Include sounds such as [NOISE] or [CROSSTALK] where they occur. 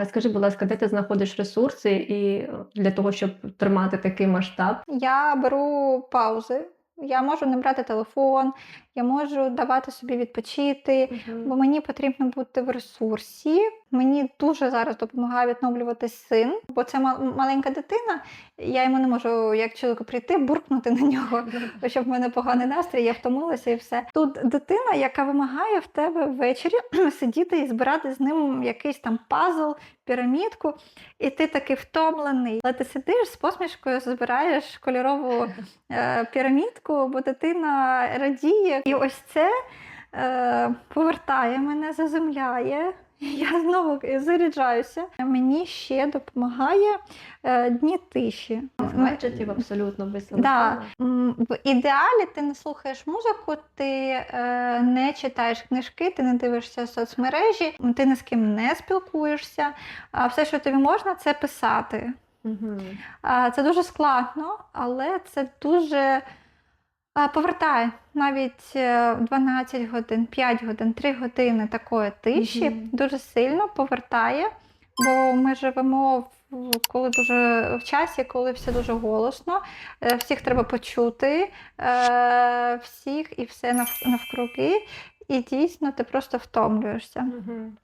А скажи, будь ласка, де ти знаходиш ресурси і е, для того, щоб тримати такий масштаб? Я беру паузи. Я можу не брати телефон, я можу давати собі відпочити, бо мені потрібно бути в ресурсі. Мені дуже зараз допомагає відновлювати син, бо це маленька дитина. Я йому не можу, як чоловіку, прийти, буркнути на нього, [LAUGHS] щоб в мене поганий настрій, я втомилася і все. Тут дитина, яка вимагає в тебе ввечері [CLEARS THROAT] сидіти і збирати з ним якийсь там пазл, пірамідку, і ти такий втомлений. Але ти сидиш з посмішкою, збираєш кольорову е, пірамідку, бо дитина радіє. І ось це е, повертає мене, заземляє. Я знову заряджаюся. Мені ще допомагає е, дні тиші. Гаджетів абсолютно без Да. В ідеалі ти не слухаєш музику, ти е, не читаєш книжки, ти не дивишся соцмережі, ти ні з ким не спілкуєшся. А все, що тобі можна, це писати. А, Це дуже складно, але це дуже повертає навіть е, 12 годин, 5 годин, 3 години такої тиші Мгм. дуже сильно повертає, бо ми живемо в коли дуже в часі, коли все дуже голосно, е, всіх треба почути, е, всіх і все навкруги. І дійсно ти просто втомлюєшся. Мгм.